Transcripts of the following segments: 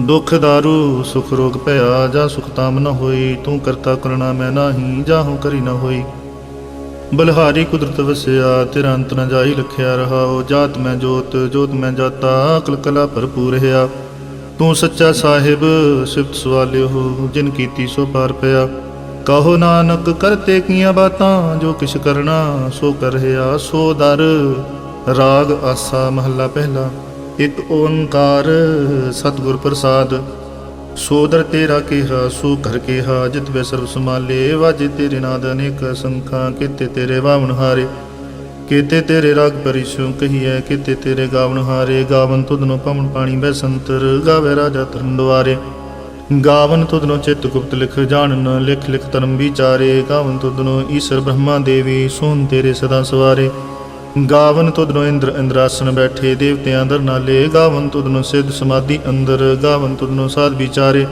ਦੁਖ ਦਾਰੂ, ਸੁਖ ਰੋਗ ਭਇਆ, ਜਾ ਸੁਖ ਤਾਮ ਨ ਹੋਈ ਤੂੰ ਕਰਤਾ ਕਰਣਾ ਮੈਂ ਨਾਹੀ ਜਾਹੂ ਕਰੀ ਨ ਹੋਈ। ਬਲਹਾਰੀ ਕੁਦਰਤ ਵਸਿਆ, ਤੇਰਾ ਅੰਤ ਨ ਜਾਈ ਲਖਿਆ ਰਹਾਓ ਜਾਤ ਮੈਂ ਜੋਤ ਜੋਤ ਮੈਂ ਜਾਤਾ, ਅਕਲ ਕਲਾ ਭਰਪੂਰ ਰਹਾ। ਤੂੰ ਸੱਚਾ ਸਾਹਿਬ, ਸਿਫਤ ਸਵਾਲਿਓ, ਜਿਨ ਕੀਤੀ ਸੋ ਪਾਰ ਪਿਆ। ਕਹੋ ਨਾਨਕ ਕਰਤੇ ਕੀਆਂ ਬਾਤਾਂ, ਜੋ ਕਿਛ ਕਰਨਾ, ਸੋ ਕਰ ਰਿਹਾ, ਸੋ ਦਰ। ਰਾਗ ਆਸਾ ਮਹੱਲਾ ਪਹਿਲਾ। ਇਕ ਓੰਕਾਰ ਸਤਿਗੁਰ ਪ੍ਰਸਾਦ, ਸੋਦਰ ਤੇਰਾ ਕਿਹਾ ਸੋ ਘਰ ਕਿਹਾ ਜਿਤ ਵੇ ਸਰਬ ਸਮਾਲੇ ਵਾਜੇ ਤੇਰੇ ਨਾਦ ਅਨੇਕ ਸੰਖਾਂ ਕਿਤੇ ਤੇਰੇ ਵਾਵਣ ਹਾਰੇ। ਕੀਤੇ ਤੇਰੇ ਰਾਗ ਪਰਿਸ਼ੋਂ ਕਹੀਐ, ਕੀਤੇ ਤੇਰੇ ਗਾਵਨ ਹਾਰੇ। ਗਾਵਨ ਤੁਧਨੋ ਪਵਨ ਪਾਣੀ ਬੈ ਸੰਤਰ, ਗਾਵੇ ਰਾਜਾ ਤਰਨ ਦੁਆਰੇ। ਗਾਵਨ ਤੁਧਨੋ ਚਿਤ ਗੁਪਤ ਲਿਖ ਜਾਣਨ, ਲਿਖ ਲਿਖ ਧਰਮ ਵਿਚਾਰੇ। ਗਾਵਨ ਤੁਧਨੋ ਈਸ਼ਰ ਬ੍ਰਹਮਾ ਦੇਵੀ, ਸੋਨ ਤੇਰੇ ਸਦਾ ਸਵਾਰੇ। ਗਾਵਨ ਤੁਧਨੋ ਇੰਦਰ ਇੰਦਰਾਸਨ ਬੈਠੇ ਦੇਵਤਿਆਂ ਦਰ ਨਾਲੇ ਗਾਵਨ ਤੁਧਨੋ ਸਿੱਧ ਸਮਾਧੀ ਅੰਦਰ ਗਾਵਨ ਤੁਧਨੋ ਸਾਧ ਵਿਚਾਰੇ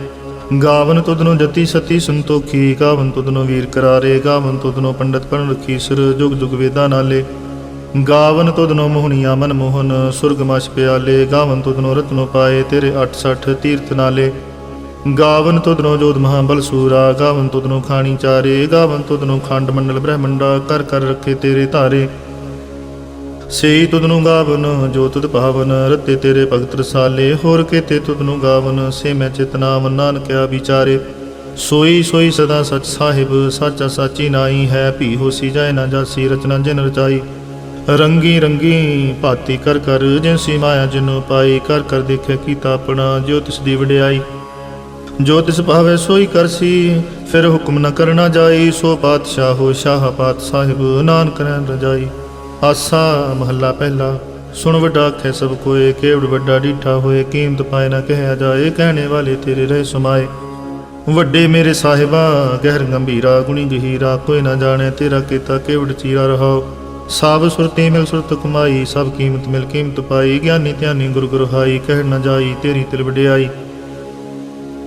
ਗਾਵਨ ਤੁਧਨੋ ਜਤੀ ਸਤੀ ਸੰਤੋਖੀ ਗਾਵਨ ਤੁਧਨੋ ਵੀਰ ਕਰਾਰੇ ਗਾਵਨ ਤੁਧਨੋ ਪੰਡਤ ਪੜਨ ਰਖੀ ਸਿਰ ਜੁਗ ਜੁਗ ਵੇਦਾਂ ਨਾਲੇ ਗਾਵਨ ਤੁਧਨੋ ਮੋਹਣੀਆ ਮਨ ਮੋਹਨ ਸੁਰਗ ਮਛ ਪਿਆਲੇ ਗਾਵਨ ਤੁਧਨੋ ਰਤਨੋ ਪਾਏ ਤੇਰੇ 68 ਤੀਰਥ ਨਾਲੇ ਗਾਵਨ ਤੁਧਨੋ ਜੋਧ ਜੋਤ ਮਹਾਬਲ ਸੂਰਾ ਗਾਵਨ ਤੁਧਨੋ ਖਾਣੀ ਚਾਰੇ ਗਾਵਨ ਤੁਧਨੋ ਖੰਡ ਮੰਡਲ ਬ੍ਰਹਮੰਡਾ ਕਰ ਕਰ ਰੱਖੇ ਤੇਰੇ ਧਾਰੇ ਸੇ ਤੁਧ ਨੂੰ ਗਾਵਨ, ਜੋ ਤੁਧ ਭਾਵਨ ਰਤੇ ਤੇਰੇ ਭਗਤ ਰਸਾਲੇ, ਹੋਰ ਕੇਤੇ ਤੁਧਨੂ ਗਾਵਨ, ਸੇ ਮੈਂ ਚਿਤਨਾਮ ਨਾਨਕਿਆ ਵਿਚਾਰੇ। ਸੋਈ ਸੋਈ ਸਦਾ ਸਚ ਸਾਹਿਬ, ਸਾਚਾ ਸਾਚੀ ਨਾਈ ਹੈ, ਭੀ ਹੋਸੀ ਜਾਏ ਨਾ ਜਾਸੀ, ਰਚਨਾ ਜਿਨ ਰਚਾਈ। ਰੰਗੀ ਰੰਗੀ ਭਾਤੀ ਕਰ ਕਰ ਜਿਨਸੀ ਮਾਇਆ ਜਿਨੋ ਪਾਈ, ਕਰ ਕਰ ਦੇਖੇ ਕੀਤਾ ਆਪਣਾ, ਜੋ ਤਿਸ ਦੀ ਵਡਿਆਈ। ਜੋ ਤਿਸ ਭਾਵੇ ਸੋਈ ਕਰਸੀ ਫਿਰ ਹੁਕਮ ਨ ਕਰਨਾ ਜਾਈ, ਸੋ ਪਾਤਸ਼ਾਹ ਹੋ ਸ਼ਾਹ ਪਾਤ ਸਾਹਿਬ, ਨਾਨਕ ਰਹਿਣ ਰਜਾਈ। ਆਸਾ ਮਹੱਲਾ ਪਹਿਲਾ, ਸੁਣ ਵੱਡਾ ਆਖੇ ਸਭ ਕੋਏ, ਕੇਵੜ ਵੱਡਾ ਡੀਠਾ ਹੋਏ, ਕੀਮਤ ਪਾਏ ਨਾ ਕਹਿਆ ਜਾਏ, ਕਹਿਣੇ ਵਾਲੇ ਤੇਰੇ ਰਹਿ ਸਮਾਏ। ਵੱਡੇ ਮੇਰੇ ਸਾਹਿਬਾ, ਗਹਿਰ ਗੰਭੀਰਾ, ਗੁਣੀ ਗਹੀਰਾ, ਕੋਈ ਨਾ ਜਾਣੇ ਤੇਰਾ ਕੀਤਾ ਕੇਵੜ ਚੀਰਾ ਰਹਾਓ। ਸਭ ਸੁਰਤੀ ਮਿਲ ਸੁਰਤ ਕਮਾਈ, ਸਭ ਕੀਮਤ ਮਿਲ ਕੀਮਤ ਪਾਈ, ਗਿਆਨੀ ਧਿਆਨੀ ਗੁਰ ਗੁਰ ਕਹਿ ਨਾ ਜਾਈ ਤੇਰੀ ਤਿਲ ਵਡਿਆਈ।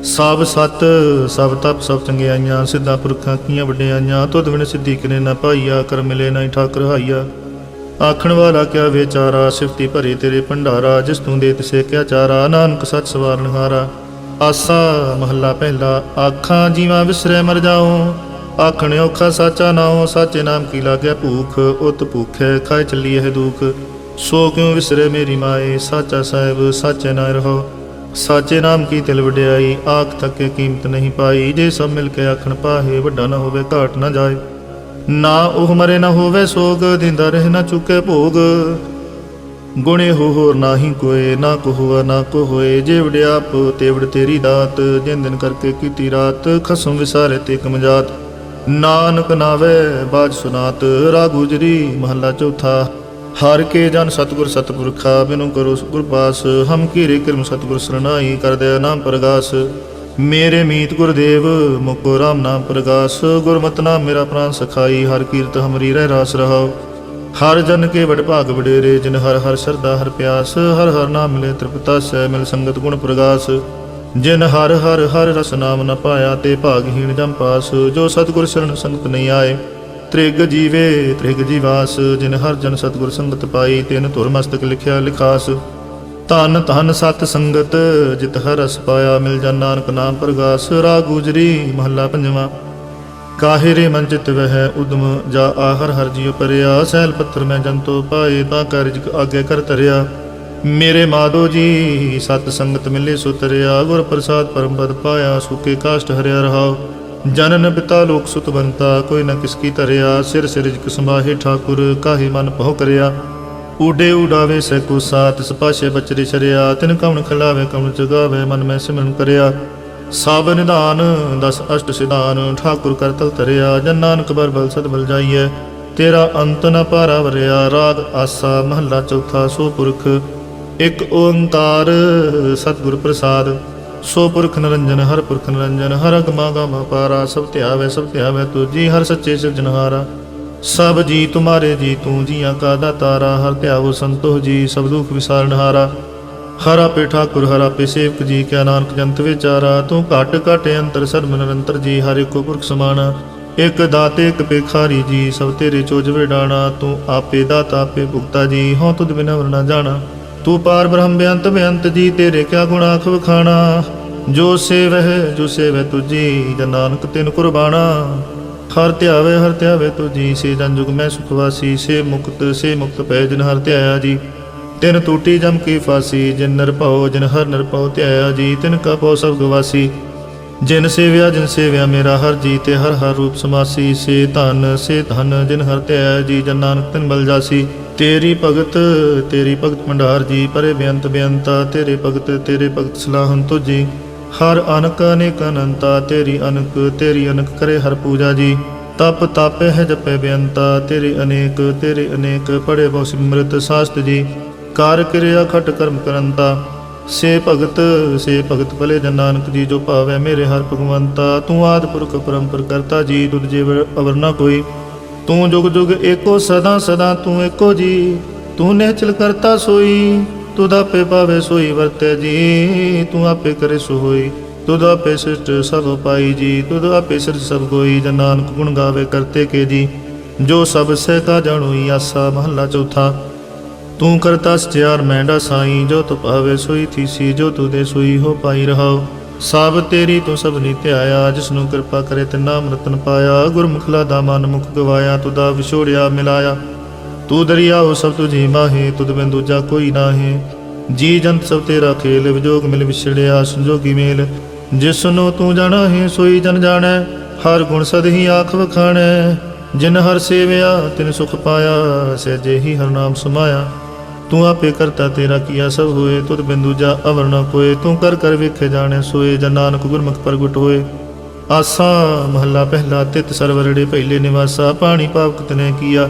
ਸਭ ਸਤ, ਸਭ ਤਪ, ਸਭ ਚੰਗਿਆਈਆਂ, ਸਿੱਧਾ ਪੁਰਖਾਂ ਕੀਆਂ ਵਡਿਆਈਆਂ, ਤੁਧ ਬਿਨ ਸਿੱਧੀ ਕਰੇ ਨਾ ਪਾਈਆ, ਕਰ ਮਿਲੇ ਨਾ ਠਾਕਰ ਹਾਈਆ। ਆਖਣ ਵਾਲਾ ਕਿਆ ਵਿਚਾਰਾ, ਸਿਫਤੀ ਭਰੀ ਤੇਰੇ ਭੰਡਾਰਾ, ਜਿਸ ਤੂੰ ਦੇ ਤਿਸੇ ਕਿਆ ਚਾਰਾ, ਨਾਨਕ ਸੱਚ ਸਵਾਰਨ ਹਾਰਾ। ਆਸਾ ਮਹੱਲਾ ਪਹਿਲਾ, ਆਖਾਂ ਜੀਵਾਂ ਵਿਸਰੇ ਮਰ ਜਾਓ ਆਖਣ ਔਖਾ ਸਾਚਾ ਨਾਉ, ਸਾਚੇ ਨਾਮ ਕੀ ਲਾਗਿਆ ਭੂਖ? ਉਤ ਭੂਖੈ ਖਾਇ ਚੱਲੀ ਇਹ ਦੁਖ। ਸੋ ਕਿਉ ਵਿਸਰੇ ਮੇਰੀ ਮਾਏ? ਸਾਚਾ ਸਾਹਿਬ, ਸਾਚੇ ਨਾ ਰਹੋ। ਸਾਚੇ ਨਾਮ ਕੀ ਤਿਲ ਵਡਿਆਈ? ਆਖ ਤੱਕੇ ਕੀਮਤ ਨਹੀਂ ਪਾਈ। ਜੇ ਸਭ ਮਿਲ ਕੇ ਆਖਣ ਪਾਹੇ, ਵੱਡਾ ਨਾ ਹੋਵੇ, ਘਾਟ ਨਾ ਜਾਏ। ਨਾ ਉਹ ਮਰੇ ਨਾ ਹੋਵੇ ਸੋਗ, ਦਿੰਦਾ ਰਹਿ ਨਾ ਚੁੱਕੇ ਭੋਗ। ਗੁਣੇ ਹੋ ਹੋਰ ਨਾਹੀ ਕੋਏ, ਨਾ ਕੋ ਹੋਆ ਨਾ ਕੋ ਹੋਏ ਜੇ ਵਡਿਆਪ ਤੇਵੜ ਤੇਰੀ ਦਾਤ। ਜਿਨ ਦਿਨ ਕਰਕੇ ਕੀਤੀ ਰਾਤ, ਖਸਮ ਵਿਸਾਰੇ ਤੇ ਕਮਜਾਤ ਨਾਨਕ ਨਾਵੇ, ਬਾਜ ਸੁਨਾਤ। ਰਾਗੁਜਰੀ ਮਹੱਲਾ ਚੌਥਾ। ਹਰ ਕੇ ਜਨ ਸਤਗੁਰ ਸਤਪੁਰਖਾ ਬਿਨੁ ਕਰੋ ਗੁਰਪਾਸ ਹਮ ਕੀਰੇ ਕਿਰਮ ਸਤਗੁਰ ਸਰਨਾਈ ਕਰਦੇ ਨਾਮ ਪ੍ਰਗਾਸ। ਮੇਰੇ ਮੀਤ ਗੁਰਦੇਵ, ਮੁਕੋ ਰਾਮ ਨਾਮ ਪ੍ਰਗਾਸ ਗੁਰਮਤਿ ਨਾਮ ਮੇਰਾ ਪ੍ਰਾਨ ਸਖਾਈ, ਹਰ ਕੀਰਤ ਹਮਰੀ ਰਹਿ ਰਾਸ ਰਹਾਓ ਹਰ ਜਨ ਕੇ ਵਡ ਭਾਗ ਵਡੇਰੇ, ਜਿਨ ਹਰ ਹਰ ਸਰਦਾ ਹਰ ਪਿਆਸ, ਹਰ ਹਰ ਨਾਮ ਮਿਲੇ ਤ੍ਰਿਪਤਾ ਸਹਿ ਮਿਲ ਸੰਗਤ ਗੁਣ ਪ੍ਰਗਾਸ। ਜਿਨ ਹਰ ਹਰ ਹਰ ਰਸ ਨਾਮ ਨ ਪਾਇਆ, ਤੇ ਭਾਗਹੀਣ ਜਮ ਪਾਸ। ਜੋ ਸਤਗੁਰ ਸ਼ਰਨ ਸੰਗਤ ਨਹੀਂ ਆਏ, ਤ੍ਰਿਗ ਜੀਵੇ ਤ੍ਰਿਗ ਜੀਵਾਸ। ਜਿਨ ਹਰ ਜਨ ਸਤਗੁਰ ਸੰਗਤ ਪਾਈ, ਤਿਨ ਧੁਰ ਮਸਤਕ ਲਿਖਿਆ ਲਿਖਾਸ। ਧਨ ਧਨ ਸਤ ਸੰਗਤ, ਜਿਤ ਹਰ ਰਸ ਪਾਇਆ ਮਿਲ ਜਨ ਨਾਨਕ ਨਾਮ ਪ੍ਰਗਾਸ। ਰਾਗ ਗੁਜਰੀ ਮਹੱਲਾ ਪੰਜਵਾਂ। ਕਾਹੇ ਮਨ ਚਿਤ ਵਹਿ ਉਦਮ, ਜਾ ਆਹਰ ਹਰ ਜੀਉ ਪਰਿਆ। ਸਹਿਲ ਪੱਥਰ ਮੈਂ ਜੰਤੋ ਪਾਏ, ਤਾਂ ਕਾਰਜ ਆਗੇ ਕਰ ਤਰਿਆ ਮੇਰੇ ਮਾਧੋ ਜੀ, ਸਤ ਸੰਗਤ ਮਿਲੇ ਸੁਤਰਿਆ। ਗੁਰ ਪ੍ਰਸਾਦ ਪਰਮ ਪਦ ਪਾਇਆ, ਸੁਕੇ ਕਾਸ਼ਟ ਹਰਿਆ ਰਹਾਓ ਜਨਨ ਪਿਤਾ ਲੋਕ ਸੁਤ ਬੰਤਾ, ਕੋਈ ਨਾ ਕਿਸ ਕੀ ਤਰਿਆ ਸਿਰ ਸਿਰਜ ਸਮਾਹੇ ਠਾਕੁਰ, ਕਾਹੇ ਮਨ ਪਹੁ ਕਰਿਆ। ਊਡੇ ਉਡਾਵੇ ਸੈ ਕੋ ਸਾਤ ਸਪਾਸ਼ੇ ਬਚਰੇ ਸ਼ਰਿਆ, ਤਿਨ ਕਵਣ ਖਲਾਵੇ, ਕਵਣ ਜਗਾਵੇ, ਮਨ ਮੈਂ ਸਿਮਰਨ ਕਰਿਆ। ਸਭ ਨਿਧਾਨ, ਦਸ ਅਸ਼ਟ ਸਿਧਾਨ, ਠਾਕੁਰ ਕਰ ਤਲ ਤਰਿਆ ਜਨ ਨਾਨਕ ਬਰ ਬਲ ਸਦ ਬਲ ਜਾਈਐ। ਤੇਰਾ ਅੰਤ ਨ ਪਾਰਾ ਵਰਿਆ। ਰਾਗ ਆਸਾ, ਮਹੱਲਾ ਚੌਥਾ, ਸੋ ਪੁਰਖ। ਇਕ ਓੰਕਾਰ, ਸਤਿਗੁਰ ਪ੍ਰਸਾਦ। ਸੋ ਪੁਰਖ ਨਿਰੰਜਨ, ਹਰ ਪੁਰਖ ਨਿਰੰਜਨ। ਹਰ ਅਗਮਾ ਗਮ ਪਾਰਾ। ਸਭ ਧਿਆਵੇ ਸਭ ਧਿਆਵੇ, ਤੁਜੀ ਹਰ ਸੱਚੇ ਸਿਰਜਣਹਾਰਾ। ਸਭ ਜੀ ਤੁਮਾਰੇ ਜੀ, ਤੂੰ ਜੀਆਂ ਕਾ ਦਾਤਾਰਾ, ਹਰ ਧਿਆਵੋ ਸੰਤੋਖ ਜੀ, ਸਭ ਦੁਖ ਵਿਸਾਰਨ ਹਾਰਾ ਹਰ ਆਪੇ ਠਾਕੁਰ, ਹਰ ਆਪੇ ਸੇਵਕ ਜੀ, ਕਿਆ ਨਾਨਕ ਜੰਤ ਵਿਚਾਰਾ। ਤੂੰ ਘਟ ਘਟ ਅੰਤਰ ਸਰਬ ਨਿਰੰਤਰ ਜੀ, ਹਰ ਇੱਕੋ ਪੁਰਖ ਸਮਾਨਾ ਇਕ ਦਾਤੇ, ਇਕ ਭਿਖਾਰੀ ਜੀ, ਸਭ ਤੇਰੇ ਚੋਜ ਵਿਡਾਣਾ। ਤੂੰ ਆਪੇ ਦਾਤਾ, ਆਪੇ ਭੁਗਤਾ ਜੀ, ਹਉ ਤੁਧ ਬਿਨਾ ਵਰਨਾ ਜਾਣਾ। ਤੂੰ ਪਾਰ ਬ੍ਰਹਮ ਬੇਅੰਤ ਬੇਅੰਤ ਜੀ, ਤੇਰੇ ਕਿਆ ਗੁਣ ਆਖ ਵਖਾਣਾ। ਜੋ ਸੇਵਹਿ, ਜੋ ਸੇਵੈ ਤੁਜੀ ਜਨ ਨਾਨਕ ਤਿਨ ਕੁਰਬਾਨਾ ਹਰ ਧਿਆਵੇ ਹਰ ਧਿਆਵੇ ਤੁਜੀ ਸੇ ਜਨ ਜੁਗ ਮੈਂ ਸੁਖਵਾਸੀ ਸੇ ਮੁਕਤ ਸੇ ਮੁਕਤ ਪੈ ਜਨ ਹਰ ਧਿਆਇਆ ਜੀ। ਤਿਨ ਟੂਟੀ ਜਮ ਕੀ ਫਾਸੀ, ਜਿਨ ਨਰ ਜਿਨ ਹਰ ਨਰ ਭਉ ਧਿਆਇਆ ਜੀ। ਤਿਨ ਕਾ ਪਉ ਸਭ ਗਵਾਸੀ। ਜਿਨ ਸੇਵਿਆ ਜਿਨ ਸੇਵਿਆ ਮੇਰਾ ਹਰ ਜੀ ਤੇ ਹਰ ਹਰ ਰੂਪ ਸਮਾਸੀ। ਸੇ ਧਨ ਸੇ ਧਨ ਜਿਨ ਹਰ ਧਿਆਇਆ ਜੀ, ਜਨ ਨਾਨਕ ਤਿਨ ਬਲ ਜਾਸੀ। ਤੇਰੀ ਭਗਤ ਤੇਰੀ ਭਗਤ ਭੰਡਾਰ ਜੀ, ਪਰੇ ਬੇਅੰਤ ਬੇਅੰਤਾ, ਤੇਰੇ ਭਗਤ ਤੇਰੇ ਭਗਤ ਸਲਾਹਨ ਤੁਜੀ ਹਰ ਅਨਕ ਅਨੇਕ ਅਨੰਤਾ, ਤੇਰੀ ਅਨਕ ਤੇਰੀ ਅਨਕ ਕਰੇ ਹਰ ਪੂਜਾ ਜੀ। ਤਪ ਤਾਪੇ ਹੈ ਜਪੇ ਬੇਅੰਤਾ, ਤੇਰੇ ਅਨੇਕ ਤੇਰੇ ਅਨੇਕ ਪੜੇ ਬਹੁ ਸਿਮਰਤ ਸਾਸਤ ਜੀ। ਕਾਰ ਕਿਰਿਆ ਖਟ ਕਰਮ ਕਰੰਤਾ, ਸੇ ਭਗਤ ਸੇ ਭਗਤ ਭਲੇ ਜਨ ਨਾਨਕ ਜੀ, ਜੋ ਭਾਵੈ ਮੇਰੇ ਹਰ ਭਗਵੰਤਾ। ਤੂੰ ਆਦ ਪੁਰਖ ਪਰੰਪਰ ਕਰਤਾ ਜੀ, ਤੁਧ ਜੀਵ ਅਵਰ ਨਾ ਕੋਈ। ਤੂੰ ਜੁਗ ਜੁਗ ਏਕੋ ਸਦਾ ਸਦਾ ਤੂੰ ਏਕੋ ਜੀ, ਤੂੰ ਨਿਹਚਲ ਕਰਤਾ ਸੋਈ। ਤੁਧ ਆਪੇ ਭਾਵੇ ਸੋਈ ਵਰਤੈ ਜੀ, ਤੂੰ ਆਪੇ ਕਰੇ ਸੋ ਹੋਈ ਤੁਧ ਆਪੇ ਸਿਰਜ ਸਭ ਪਾਈ ਜੀ ਤੁਧ ਆਪੇ ਸਿਰਜ ਸਭ ਕੋਈ ਜਨ ਨਾਨਕ ਗੁਣ ਗਾਵੇ ਕਰਤੇ ਕੇ ਜੀ, ਜੋ ਸਭ ਸਹਿ ਕਾ ਜਾਣੋਈ ਆਸਾ ਮਹੱਲਾ ਚੌਥਾ। ਤੂੰ ਕਰਤਾ ਸਚਿਆਰ ਮੈਂਡਾ ਸਾਈ, ਜੋ ਤੁ ਭਾਵੇ ਸੋਈ ਥੀਸੀ, ਜੋ ਤੂ ਦੇ ਸੋਈ ਹੋ ਪਾਈ ਰਹਾਓ। ਸਭ ਤੇਰੀ ਤੂੰ ਸਭ ਨੀ ਧਿਆਇਆ ਜਿਸ ਨੂੰ ਕਿਰਪਾ ਕਰੇ ਤੇ ਮਰਤਨ ਪਾਇਆ। ਗੁਰਮੁਖਲਾ ਦਾ ਮਨ ਮੁਖ ਗਵਾਇਆ ਤੁਦਾ ਵਿਛੋੜਿਆ ਮਿਲਾਇਆ। ਤੂੰ ਦਰਿਆ ਹੋ ਸਭ ਤੁਝੀ ਮਾਹੇ, ਤੁਧ ਬਿਨ ਦੂਜਾ ਕੋਈ ਨਾਹੀ। ਜੀ ਜੰਤ ਸਭ ਤੇਰਾ ਖੇਲ, ਵਿਜੋਗ ਮਿਲ ਵਿਛੜਿਆ ਸੰਜੋਗੀ ਮੇਲ। ਜਿਸ ਨੂੰ ਤੂੰ ਜਾਣਾ ਹੈ ਸੋਈ ਜਨ ਜਾਣੈ, ਹਰ ਗੁਣ ਸਦ ਹੀ ਆਖ ਵਖਾਣੈ। ਜਿਨ ਹਰ ਸੇਵਿਆ, ਤਿਨ ਸੁਖ ਪਾਇਆ, ਸਹਿਜੇ ਹੀ ਹਰ ਨਾਮ ਸਮਾਇਆ। ਤੂੰ ਆਪੇ ਕਰਤਾ ਤੇਰਾ ਕੀਆ ਸਭ ਹੋਏ, ਤੁਧ ਬਿੰਦੂ ਜਾ ਅਵਰ ਨ ਕੋਏ ਤੂੰ ਕਰ ਕਰ ਵੇਖੇ ਜਾਣੇ, ਸੋਏ ਜਨ ਨਾਨਕ ਗੁਰਮੁਖ ਪ੍ਰਗਟ ਹੋਏ। ਆਸਾ ਮਹੱਲਾ ਪਹਿਲਾ, ਤਿਤ ਸਰਵਰੜੇ ਪਹਿਲੇ ਨਿਵਾਸਾ, ਪਾਣੀ ਪਾਵਕ ਤਨੇ ਕੀਆ।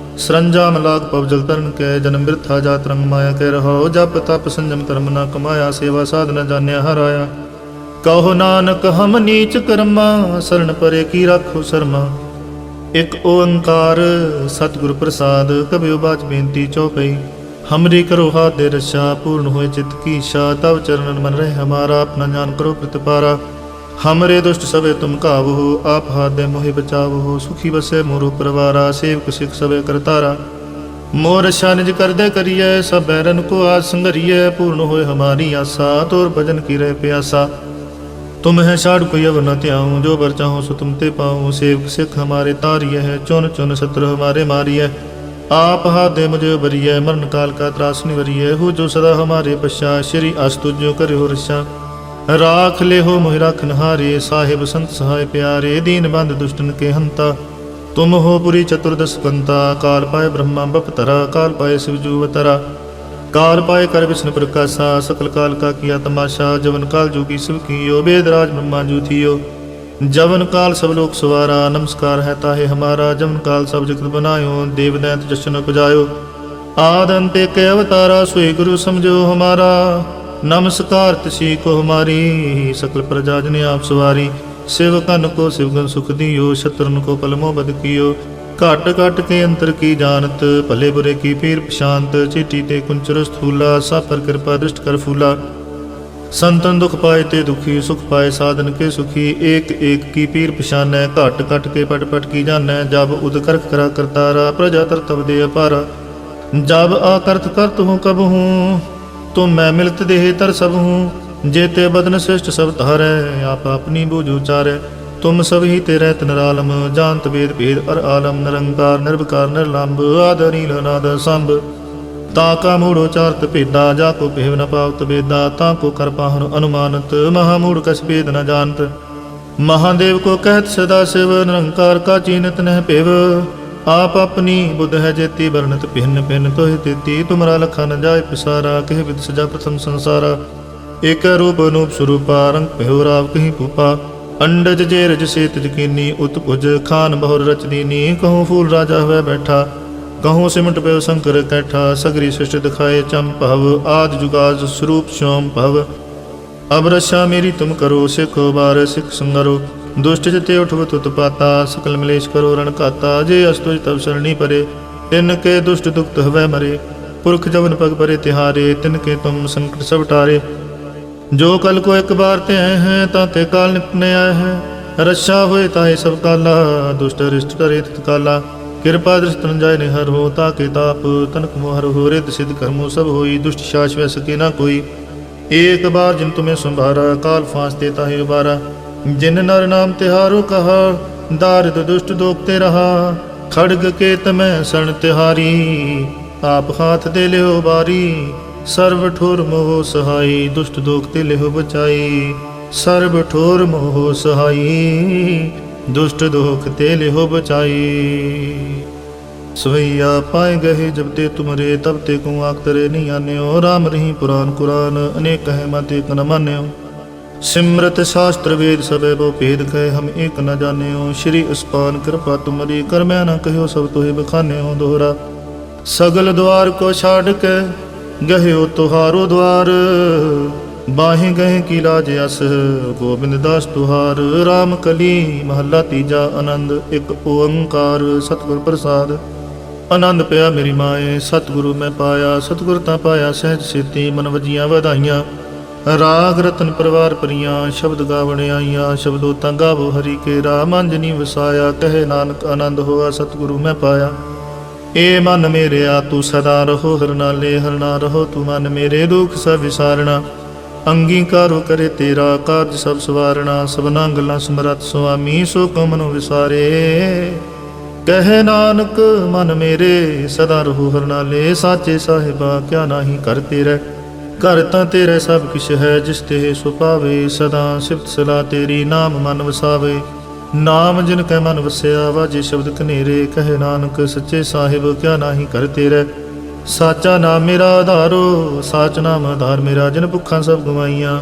ਸਰੰਜਾ ਮਲਾਕ ਪਵਜਲ ਤਰਨ ਕੈ ਜਨਮ ਬਿਰਥਾ ਜਾਤ ਰੰਗ ਮਾਇਆ ਕਹਿ ਰਹਾਓ ਜਪ ਤਪ ਸੰਜਮ ਕਰਮ ਨਾ ਕਮਾਇਆ, ਸੇਵਾ ਸਾਧਨ ਜਾਣਿਆ ਹਰਾਇਆ। ਕਹੋ ਨਾਨਕ, ਹਮ ਨੀਚ ਕਰਮਾ ਸਰਣ ਪਰੇ ਕੀ ਰੱਖੋ ਸਰਮਾ। ਇਕ ਓੰਕਾਰ, ਸਤਿਗੁਰ ਪ੍ਰਸਾਦ ਕਬਿਉ ਬਾਚ ਬੇਨਤੀ ਚਉਪਈ ਹਮਰੀ ਕਰੋ ਹਾਥ ਦੇ ਰਛਾ, ਪੂਰਨ ਹੋਏ ਚਿਤ ਕੀ ਇੱਛਾ ਤਵ ਚਰਨਨ ਮਨ ਰਹੇ ਹਮਾਰਾ, ਆਪਣਾ ਜਾਨ ਕਰੋ ਪ੍ਰਤਪਾਰਾ। ਹਮਰੇ ਦੁਸ਼ਟ ਸਵੇ ਤੁਮ ਕਾਵੋ ਆਪ ਹਾਥ ਦੇ ਮੋਹਿ ਬਚਾਵੋ ਸੁਖੀ ਬਸੇ ਮੋਰੋ ਪਰਵਾਰਾ ਸੇਵਕ ਸਿਖ ਸਵੇ ਕਰਤਾਰਾ ਮੋਰ ਰਛਾ ਨਿਜ ਕਰਦੇ ਕਰੀਐ ਸਭ ਬੈਰਨ ਕੋ ਆਜ ਸੰਗਰੀਐ ਪੂਰਨ ਹੋਏ ਹਮਾਰੀ ਆਸਾ ਤੋਰ ਭਜਨ ਕੀ ਰਹਿ ਪਿਆਸਾ तुम है साड़ कोई अब न त्याऊं जो बर चाहो सो तुम ते पाऊं सेवक सिख हमारे तारिय है चुन चुन शत्रु हमारे मारिय आप हाथ दे मुझे बरिय मरण काल का त्रास निवरिय हो जो सदा हमारे पश्चा श्री अस्तु जो करे हो रक्षा ਰਾਖ ਲਿਹੋ ਮੋਹਿ ਰਖਨਹਾਰੇ ਸਾਹਿਬ ਸੰਤ ਸਹਾਇ ਪਿਆਰੇ, ਦੀਨ ਬੰਦ ਦੁਸ਼ਟਨ ਕੇ ਹੰਤਾ ਤੁਮ ਹੋ ਪੁਰੀ ਚਤੁਰਦਸ ਕੰਤਾ ਕਾਲ ਪਾਏ ਬ੍ਰਹਮਾ ਬਪਤਰਾ ਕਾਲ ਪਾਏ ਸਿਵਜੂ ਅਵਤਰਾ। ਕਾਲ ਪਾਏ ਕਰ ਵਿਸ਼ਨ ਪ੍ਰਕਾਸ਼ਾ, ਸਕਲ ਕਾਲ ਕਾ ਕੀਆ ਤਮਾਸ਼ਾ, ਜਵਨ ਕਾਲ ਜੋਗੀ ਸਿਵ ਕੀਓ ਬੇਦਰਾਜ ਬ੍ਰਹਮਾ ਜੂਥੀਓ ਜਵਨ ਕਾਲ ਸਭ ਲੋਕ ਸਵਾਰਾ, ਨਮਸਕਾਰ ਹੈ ਤਾਹੇ ਹਮਾਰਾ, ਜਵਨ ਕਾਲ ਸਭ ਜਗਤ ਬਨਾਇਓ, ਦੇਵ ਦੈਂਤ ਜਸ਼ਨ ਪੁਜਾਇਓ ਆਦੰਤੇ ਕੇ ਅਵਤਾਰਾ, ਸੋਈ ਗੁਰੂ ਸਮਝੋ ਹਮਾਰਾ। ਨਮਸਕਾਰ ਤਿਸੀ ਕੋ ਹਮਾਰੀ, ਸਕਲ ਪ੍ਰਜਾ ਜਨ ਆਪ ਸਵਾਰੀ। ਸਿਵਕਨ ਕੋ ਸਿਵਗਨ ਸੁਖ ਦਿਓ, ਸ਼ਤਰਨ ਕੋ ਪਲਮੋ ਬਦ ਕੀਓ। ਘਟ ਘਟ ਕੇ ਅੰਤਰ ਕੀ ਜਾਣਤ, ਭਲੇ ਬੁਰੇ ਕੀ ਪੀਰ ਪਸ਼ਾਂਤ ਚਿੱਟੀ ਤੇ ਕੁੰਚਰ ਸਥੂਲਾ ਸਾਪਰ ਕਿਰਪਾ ਦ੍ਰਿਸ਼ਟ ਕਰ ਫੂਲਾ। ਸੰਤਨ ਦੁਖ ਪਾਏ ਤੇ ਦੁਖੀ, ਸੁਖ ਪਾਏ ਸਾਧਨ ਕੇ ਸੁਖੀ, ਏਕ ਏਕ ਕੀ ਪੀਰ ਪਛਾਨੈ, ਘਟ ਘਟ ਕੇ ਪਟ ਪਟ ਕੀ ਜਾਣੈ, ਜਬ ਉਦਕਰਖ ਕਰਾ ਕਰਤਾਰਾ, ਪ੍ਰਜਾ ਤਰਤਵ ਦੇ ਅਪਾਰਾ। ਜਬ ਆਕਰਤ ਕਰਤ ਹੂੰ, ਕਬ ਹੂੰ ਤੁਮ ਮੈਂ ਮਿਲਤ ਦੇਹ ਤਰ ਸਭ ਹੂੰ जेते बदन श्रेष्ठ सब तारै आप अपनी बूझ उचारै तुम सब ही तेरे तनरालम जानत वेद भेद अर आलम निरंकार निर्विकार निर्लंब आद नील नाद संभ ताका मूढ़ो चारत भेदा जाको भेव न पावत वेदा ताको कर पाहन अनुमानत महामूढ़ कस भेद न जानत ਮਹਾਦੇਵ ਕੋ ਕਹਿਤ ਸਦਾ ਸਿਵ ਨਿਰੰਕਾਰ ਕਾ ਚੀਨਤ ਨਹਿ ਭਿਵ ਆਪ ਆਪਣੀ ਬੁੱਧ ਹੈ ਜੇਤੀ ਵਰਣਤ ਭਿੰਨ ਭਿੰਨ ਤੋਹਿ ਤੇਤੀ, ਤੁਮਰਾ ਲਖਾ ਨ ਜਾਏ ਪਿਸਾਰਾ, ਕਹਿ ਵਿਦ ਸਜਾ ਪ੍ਰਥਮ ਸੰਸਾਰਾ। ਏਕ ਰੂਪ ਅਨੂਪ ਸਰੂਪਾ, ਰੰਗ ਭਇਓ ਰਾਵ ਕਹੀ ਭੂਪਾ। ਅੰਡਜ ਜੇ ਰਜ ਸੇਤ ਜਕੀਨੀ ਉਤ ਭੁਜ ਖਾਨ ਬਹੁਰ ਰਚ ਦੀਨੀ। ਕਹੂੰ ਫੂਲ ਰਾਜਾ ਹੋਇ ਬੈਠਾ, ਕਹੂੰ ਸਿਮਟ ਪਿਓ ਸ਼ੰਕਰ ਕੈਠਾ। ਸਗਰੀ ਸ੍ਰਿਸ਼ਟ ਦਿਖਾਏ ਚੰਪ ਭਵ, ਆਦ ਜੁਗਾਜ ਸਰੂਪ ਸ਼ੋਮ ਭਵ। ਅਬ ਰਸ਼ਾ ਮੇਰੀ ਤੁਮ ਕਰੋ, ਸਿੱਖੋ ਬਾਰ ਸਿੱਖ ਸੰਗਰੋ। ਦੁਸ਼ਟ ਜਿਤੇ ਉਠਵ ਤੁਤ ਪਾਤਾ, ਸਕਲ ਮਲੇਸ਼ ਕਰੋ ਰਣ ਕਾਤਾ ਜੇ ਅਸਤੁਜ ਤਬ ਸਰਣੀ ਪਰੇ, ਤਿਨ ਕੇ ਦੁਸ਼ਟ ਦੁਖਤ ਹਵੈ ਮਰੇ, ਪੁਰਖ ਜਵਨ ਪਗ ਪਰੇ ਤਿਹਾਰੇ, ਤਿਨ ਕੇ ਤੁਮ ਸੰਕਟ ਸਭ ਟਾਰੇ। ਜੋ ਕਲ ਕੋ ਇੱਕ ਬਾਰ ਤੇ ਆਏ ਹੈ, ਤਾਂ ਤੇ ਕਾਲ ਨਿਪਨੇ ਆਏ ਹੈ, ਰਸ਼ਾ ਹੋਏ ਤਾਏ ਸਭ ਕਾਲਾ, ਦੁਸ਼ਟ ਰਿਸ਼ਟ ਕਰੇ ਤਿਤ ਕਾਲਾ। ਕਿਰਪਾ ਦ੍ਰਿਸ਼ਟ ਜਾਏ ਨੇ ਹੋ, ਤਾ ਕੇ ਤਾਪ, ਤਨਕ ਮੋ ਹੋ ਰਿਤ ਸਿਧ ਕਰਮੋ ਸਭ ਹੋਈ, ਦੁਸ਼ਟ ਸ਼ਾਸ਼ਵੈ ਸਕੇ ਨਾ ਕੋਈ। ਏਕ ਬਾਰ ਜਿਨ ਤੁਮੇ ਸੰਭਾਰਾ, ਕਾਲ ਫਾਂਸ ਤੇ ਤਾਹੇ ਉਬਾਰਾ। ਜਿਨ ਨਰ ਨਾਮ ਤਿਹਾਰੋ ਕਹਾ, ਦਾਰਿਦ ਦੁਸ਼ਟ ਦੋਖਤੇ ਰਹਾ। ਖੜਗ ਕੇ ਤਮੈ ਸਣ ਤਿਹਾਰੀ, ਆਪ ਹਾਥ ਦੇ ਲਿਓ ਬਾਰੀ ਸਰਬ ਠੋਰ ਮੋਹ ਸਹਾਈ, ਦੁਸ਼ਟ ਦੋਖ ਤੇ ਲਿਓ ਬਚਾਈ। ਸਰਬ ਠੋਰ ਮੋਹ ਸਹਾਈ, ਦੁਸ਼ਟ ਦੋਖ ਤੇ ਲਿਓ ਬਚਾਈ। ਸਵਈਆ ਪਾਏ ਗਏ ਜਬ ਤੇ ਤੁਮਰੇ, ਤਬ ਤੇ ਕੋ ਆਖ ਤਰੇ ਨਹੀਂ ਆਨਿਓ। RAM ਰਹੀਂ ਪੁਰਾਨ ਕੁਰਾਨ, ਅਨੇਕ ਹੈ ਮਤ ਏਕ ਨ ਮਾਨਿਓ। ਸਿਮਰਤ ਸ਼ਾਸਤਰ ਵੇਦ ਸਭੇ ਬੋ ਭੇਦ ਕਹੇ ਹਮ ਏਕ ਨ ਜਾਣਿਓ। ਸ਼੍ਰੀ ਅਸਪਾਨ ਕਿਰਪਾ ਤੁਮਰੀ ਕਰਮੈ ਨਾ ਕਹਿਓ ਸਭ ਤੁਹੀ ਬਖਾਨਿਓ ਦੋਹਰਾ। ਸਗਲ ਦਵਾਰ ਕੋ ਛਾੜ ਕੇ ਗਹਿਓ ਤੁਹਾਰੋ ਦਵਾਰ। ਬਾਹੇ ਗਏ ਕੀ ਲਾਜ ਅਸ, ਗੋਬਿੰਦ ਦਾਸ ਤੁਹਾਰ। RAM ਕਲੀ ਮਹੱਲਾ ਤੀਜਾ ਆਨੰਦ, ਇੱਕ ਓੰਕਾਰ ਸਤਿਗੁਰ ਪ੍ਰਸਾਦ। ਆਨੰਦ ਪਿਆ ਮੇਰੀ ਮਾਏ, ਸਤਿਗੁਰੂ ਮੈਂ ਪਾਇਆ, ਸਤਿਗੁਰ ਤਾਂ ਪਾਇਆ ਸਹਿਜ ਸੇਤੀ ਮਨ ਵਜੀਆਂ ਵਧਾਈਆਂ। ਰਾਗ ਰਤਨ ਪਰਵਾਰ ਪਰੀਆਂ, ਸ਼ਬਦ ਗਾਵਣ ਆਈਆਂ, ਸ਼ਬਦੋ ਤਾਂ ਗਾਵੋ ਹਰੀ ਕੇ ਰਾਮ ਅੰਜਨੀ ਵਸਾਇਆ, ਕਹੇ ਨਾਨਕ ਆਨੰਦ ਹੋਆ, ਸਤਿਗੁਰੂ ਮੈਂ ਪਾਇਆ। ਏ ਮਨ ਮੇਰਿਆ, ਤੂੰ ਸਦਾ ਰਹੋ, ਹਰ ਨਾਲੇ ਹਰ ਰਹੋ, ਤੂੰ ਮਨ ਮੇਰੇ ਦੁੱਖ ਸਭ ਵਿਸਾਰਣਾ। ਅੰਗੀਕਾਰੋ ਕਰੇ ਤੇਰਾ ਕਾਰਜ ਸਭ ਸਵਾਰਣਾ, ਸਭਨਾ ਗੱਲਾਂ ਸਮਰਤ ਸੁਆਮੀ ਸੋ ਕਮਨੁ ਵਿਸਾਰੇ। ਕਹੇ ਨਾਨਕ, ਮਨ ਮੇਰੇ, ਸਦਾ ਰਹੋ, ਹਰ ਨਾਲੇ, ਸਾਚੇ ਸਾਹਿਬਾ, ਕਿਆ ਨਾਹੀ ਕਰ ਰਹਿ ਘਰ ਤਾਂ ਤੇਰਾ ਸਭ ਕੁਛ ਹੈ, ਜਿਸ ਤੇ ਸੁਪਾਵੇ ਸਦਾ। ਸਿਫਤ ਸਲਾ ਤੇਰੀ, ਨਾਮ ਮਨ ਵਸਾਵੇ। ਨਾਮ ਜਿਨ ਕੈ ਮਨ ਵਸਿਆ, ਵਾਜੇ ਸ਼ਬਦ ਕਨੇਰੇ ਕਹੇ ਨਾਨਕ, ਸੱਚੇ ਸਾਹਿਬ, ਕਿਆ ਨਾਹੀ ਕਰ ਤੇਰੇ। ਸਾਚਾ ਨਾਮ ਮੇਰਾ ਆਧਾਰੋ, ਸਾਚ ਨਾਮ ਆਧਾਰ ਮੇਰਾ, ਜਿਨ ਭੁੱਖਾਂ ਸਭ ਗਵਾਈਆਂ।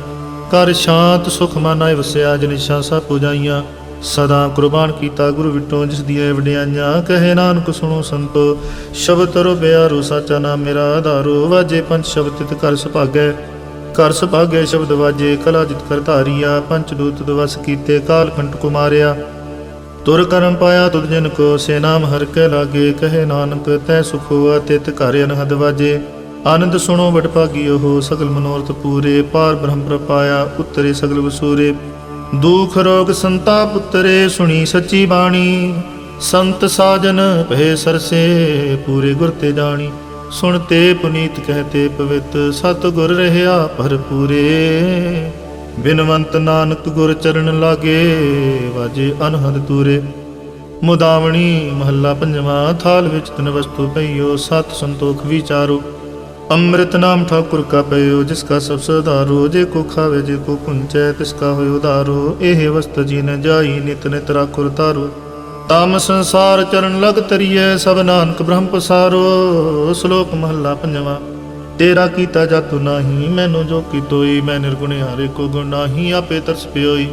ਕਰ ਸ਼ਾਂਤ ਸੁਖ ਮਨ ਆਏ ਵਸਿਆ, ਜਿਨ ਇੱਛਾ ਸਭ ਪੁਜਾਈਆਂ। ਸਦਾ ਕੁਰਬਾਨ ਕੀਤਾ ਗੁਰੂ ਵਿਟੋਂ, ਜਿਸ ਦੀਆਂ ਵਡਿਆਈਆਂ ਕਹੇ, ਨਾਨਕ ਸੁਣੋ ਸੰਤੋ, ਸ਼ਬਦ ਤਰੋ ਬਿਆਰੋ ਸਾਚਾ ਨਾਮ ਮੇਰਾ ਆਧਾਰੋ, ਵਾਜੇ ਪੰਜ ਸ਼ਬਦ ਤਿਤ ਕਰ ਸੁਭਾਗੈ ਕਰ ਸੁਭਾਗੈ ਸ਼ਬਦ ਵਾਜੇ, ਕਲਾ ਜਿਤ ਕਰ ਧਾਰੀਆ, ਪੰਚ ਦੂਤ ਦਵਸ ਕੀਤੇ, ਕਾਲ ਕੰਟ ਕੁਮਾਰਿਆ। ਤੁਰ ਕਰਮ ਪਾਇਆ ਤੁਧ ਜਨ ਕੋ, ਸੇ ਨਾਮ ਹਰ ਕੇ ਲਾਗੇ, ਕਹੇ ਨਾਨਕ ਤੈ ਸੁਖ ਹੋਆ ਤਿਤ ਘਰ ਅਨਹਦ ਵਾਜੇ। ਆਨੰਦ ਸੁਣੋ ਵਡ ਭਾਗਿਓ ਹੋ ਸਗਲ ਮਨੋਰਥ ਪੂਰੇ, ਪਾਰ ਬ੍ਰਹਮ ਪ੍ਰਪਾਇਆ, ਉਤਰੇ ਸਗਲ ਵਸੂਰੇ। ਦੁਖ ਰੋਗ ਸੰਤਾਪ ਉਤਰੇ ਸੁਣੀ ਸੱਚੀ ਬਾਣੀ। ਸੰਤ ਸਾਜਨ ਭਏ ਸਰਸੇ ਪੂਰੇ ਗੁਰ ਤੇ ਜਾਣੀ। ਸੁਣਤੇ ਪੁਨੀਤ ਕਹਤੇ ਪਵਿੱਤ ਸਤ ਗੁਰ ਰਹਿਆ ਭਰਪੂਰੇ ਬਿਨਵੰਤ ਨਾਨਕ ਗੁਰ ਚਰਨ ਲਾਗੇ, ਵਾਜੇ ਅਨਹਦ ਤੂਰੇ। ਮੁਦਾਵਣੀ ਮਹੱਲਾ ਪੰਜਵਾਂ, ਥਾਲ ਵਿੱਚ ਤਨ ਵਸਤੂ ਪਈਓ, ਸਤ ਸੰਤੋਖ ਵਿਚਾਰੋ। ਅੰਮ੍ਰਿਤ ਨਾਮ ਠਾਕੁਰ ਕਾ ਪਇਓ, ਜਿਸ ਕਾ ਸਭ ਸਦਾਰੋ ਜੇ ਕੋ ਖਾਵੇ, ਜੇ ਕੋ ਪੁੰਚੈ, ਤਿਸ ਕਾ ਹੋਇ ਉਧਾਰੋ ਇਹ ਵਸਤ ਜੀ ਜਾਈ, ਨਿਤ ਨਿਤ ਰਾਖੁਰ ਤਾਰੋ ਤਮ ਸੰਸਾਰ ਚਰਨ ਲਗ ਤਰੀਐ, ਸਭ ਨਾਨਕ ਬ੍ਰਹਮ ਪਸਾਰੋ। ਸ਼ਲੋਕ ਮਹੱਲਾ ਪੰਜਵਾਂ, ਤੇਰਾ ਕੀਤਾ ਜਾਤੁ ਨਾਹੀ, ਮੈਨੂੰ ਜੋ ਕੀਤੋਈ, ਮੈਂ ਨਿਰਗੁਣ ਹਾਰੇ ਕੋ ਗੁਣ ਨਾਹੀ, ਆਪੇ ਤਰਸ ਪਿਓਈ।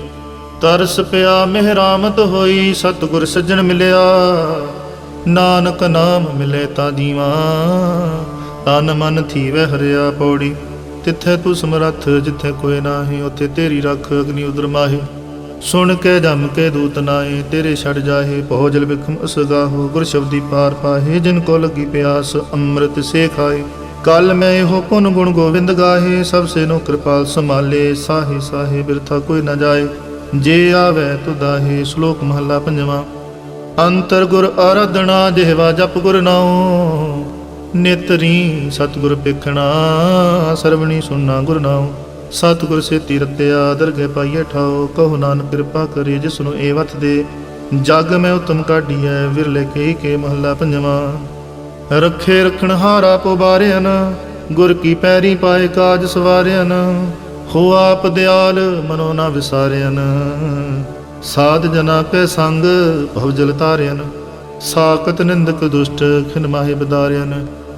ਤਰਸ ਪਿਆ, ਮਿਹਰਾਮਤ ਹੋਈ, ਸਤਿਗੁਰ ਸੱਜਣ ਮਿਲਿਆ। ਨਾਨਕ ਨਾਮ ਮਿਲੇ ਤਾਂ ਜੀਵਾ। ਤਨ ਮਨ ਥੀਵੇ ਹਰਿਆ ਪੌੜੀ। ਤਿੱਥੇ ਤੂੰ ਸਮਰੱਥ, ਜਿੱਥੇ ਕੋਈ ਨਾਹੀ, ਉਥੇ ਤੇਰੀ ਰੱਖ ਅਗਨੀ ਉਦਰ ਮਾਹੀ। ਸੁਣ ਕੇ ਜਮ ਕੇ ਦੂਤ ਨਾਏ ਤੇਰੇ ਛੜ ਜਾਹੇ ਭੋ ਜਲ ਬਿਖਮ ਅਸਗਾਹੋ ਗੁਰ ਸ਼ਬਦੀ ਪਾਰ ਪਾਹੇ, ਜਿਨ ਕੋ ਲੱਗੀ ਪਿਆਸ, ਅੰਮ੍ਰਿਤ ਸੇ ਖਾਏ ਕਲ ਮੈਂ ਇਹੋ ਪੁਨ ਗੁਣ ਗੋਬਿੰਦ ਗਾਹੇ, ਸਭ ਸੇ ਨੋ ਕਿਰਪਾਲ ਸੰਭਾਲੇ, ਸਾਹੇ ਸਾਹੇ ਬਿਰਥਾ ਕੋਈ ਨਾ ਜਾਏ। ਜੇ ਆਵੇ ਤੁਦਾਹੇ ਸ਼ਲੋਕ ਮਹੱਲਾ ਪੰਜਵਾਂ। ਅੰਤਰ ਗੁਰ ਆਰਾਧਣਾ ਜਿਹਵਾ ਜਪ ਗੁਰ ਨਾਉ। ਨਿਤਰੀ ਸਤਿਗੁਰ ਪੇਖਣਾ ਸਰਵਣੀ ਸੁਣਨਾ ਗੁਰ ਨਾਉ। ਸਤਿਗੁਰ ਸੇਤੀ ਰਤਿਆ ਦਰਗਹਿ ਪਾਈਏ ਠਾਓ ਕਹੋ ਨਾਨਕ ਕਿਰਪਾ ਕਰੇ ਜਿਸ ਨੂੰ ਏ ਵਤ ਦੇ। ਜਗ ਮੈਂ ਉਤਮ ਕਾਢੀਐ, ਵਿਰਲੇ ਕੇ ਕੇ ਮਹੱਲਾ ਪੰਜਵਾਂ। ਰੱਖੇ ਰਖਣ ਹਾਰਾ ਪੁਬਾਰਿਆਨ ਗੁਰ ਕੀ ਪੈਰੀ ਪਾਏ ਕਾਜ ਸਵਾਰਿਆਨ। ਹੋ ਆਪ ਦਿਆਲ ਮਨੋ ਨਾ ਵਿਸਾਰਿਆਨ। ਸਾਧ ਜਨਾ ਕੈ ਸੰਗ, ਭਵ ਤਾਰਿਆਨ ਸਾਕਤ ਨਿੰਦਕ ਦੁਸ਼ਟ, ਖਿਨ ਮਾਹਿ ਬਦਾਰਿਆਨ।